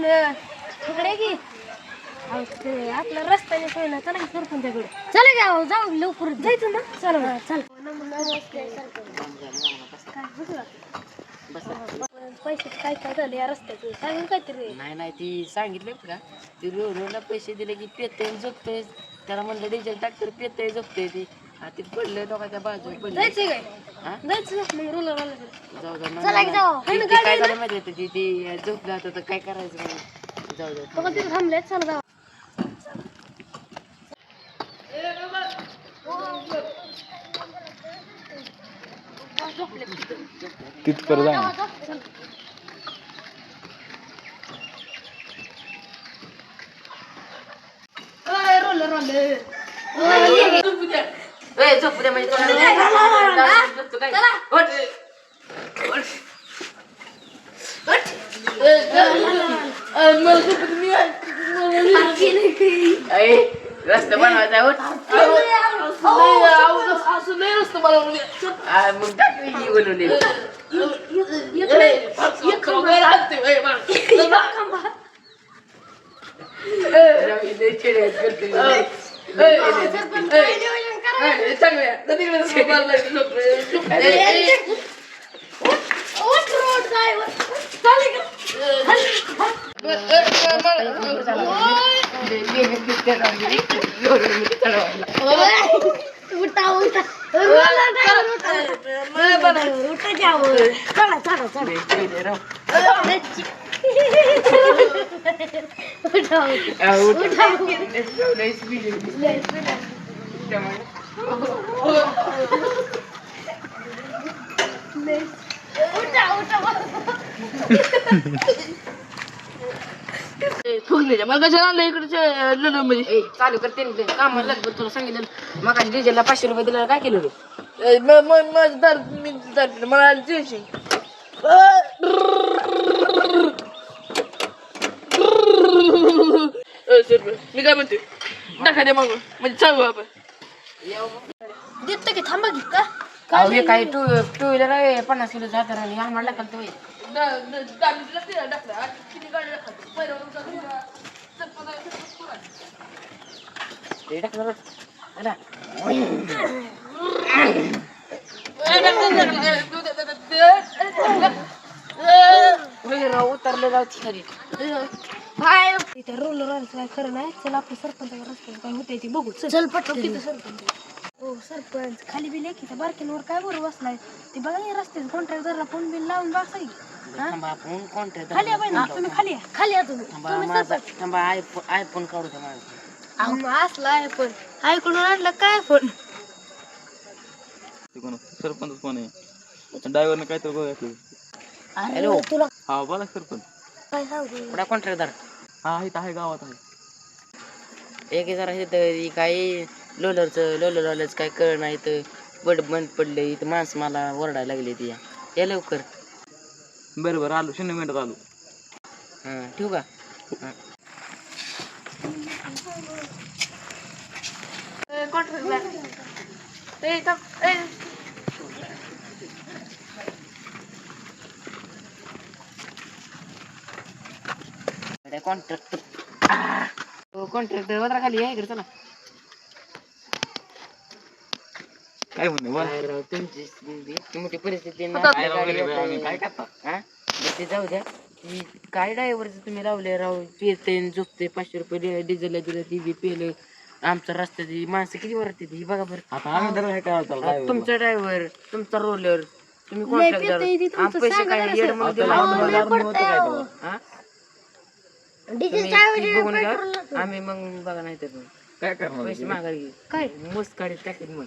आपलं तिकडे की? अहो, ते आपलं रस्त्याने सोय ना चला की चला की अहो, जाऊ लवकर. जायचं ना. चला चल? पैसे काय काय झाले या रस्त्याचे? सांगून काहीतरी नाही नाही ती सांगितलं का ती रो रोला पैसे दिले की पेतय झोपतोय. त्याला म्हणलं डिझेल टाकतर पेतय झोपतोय ती. हा ती पडलं दोघांच्या बाजू पडलं जायचं काय? हा? जायचं मग रोलर जाऊ जाऊ मग- चला की जाऊ. ती- ती काय झालं माहिती आहे ती ती झोपलं आता तर काय करायचं जाऊ जाऊ बघा तिथे थांबले चला जाऊ. तिथपर्यंत जा. रोलर रोलर ए, झोपू दे म्हणजे रस्ता बनवायचा आहे, उठ. आ, मग टाक ही बनवली लय चिडे आहेत, करते. उठा उठा रोलर उठा जावं चला चला चला लय चिडे राव. उठा चालू करते ना ते. कामाला लागलं तुला सांगितलं. मग डिझेलला पाचशे रुपये दिला काय केलं रे? मी काय म्हणते? टाका दे मग म्हणजे चालू आपण. देतो की थांबा की. का? अहो, हे काय टू टू व्हीलर आहे पन्नास किलो जातात आणि आम्हाला टाकलं तो. ते टाकलं. बघ. आला. होय काय इथे रोलर काय खरं नाही. चल आपलं काय होते ते बघू. चल. पटकन. तिथं सरपंच. हो सरपंच. खाली बिल की त्या बारक्यांवर काय बरं बसलाय? ते बघा या रस्त्याचं कॉन्ट्रॅक्टरला फोन बिल लावून बघा की. थांबा आपण कॉन्टॅक्ट खाली या तुम्ही खाली या. खाली या तुम्ही. थांबा तुम्ही माझा सरपंच. थांबा आयफोन आयफोन काढू द्या माझा. अहो, मग असला आहे पण ऐकून आणलं काय कोण? सरपंच कोण आहे? ड्रायव्हरने हॅलो तुला हा बोला सरपंच काय सांगू कुठा कॉन्ट्रॅक्टदार हा आहे आहे गावात आहे. एक जरा हे तर हे काय लोलरचं लोलर लोलरच काय कळ नाही तर बड बंद पडलं इथं माणसं मला ओरडायला लागली ती या लवकर. बरं बरं आलो शून्य मिनिटात आलो. हां ठेवू का? हां. कॉन्ट्रॅक्टर हो कॉन्ट्रॅक्टर वदरा खाली या इकडे चला. काय राव तुमची मोठी परिस्थिती ना काय आहे करता? हा? ते जाऊ द्या. ती काय ड्रायव्हरचं तुम्ही लावले राव? पेते झोपते पाचशे रुपये डिझेलला दिलं ती बी पेलं. आमच्या रस्त्याची माणसं किती वरती ही बघा बरं? तुमचा ड्रायव्हर तुमचा रोलर तुम्ही कॉन्ट्रॅक्टर पैसे काय येड. म्हणून आता दिला लावून आम्हाला. लावून होतं काय तेव्हा? हा? डिझेल तुम्ही ती बघून घ्या आम्ही मग बघा नाही तर काय करणार पैसे मागायला काय? मस्त गाडी टाकेल मग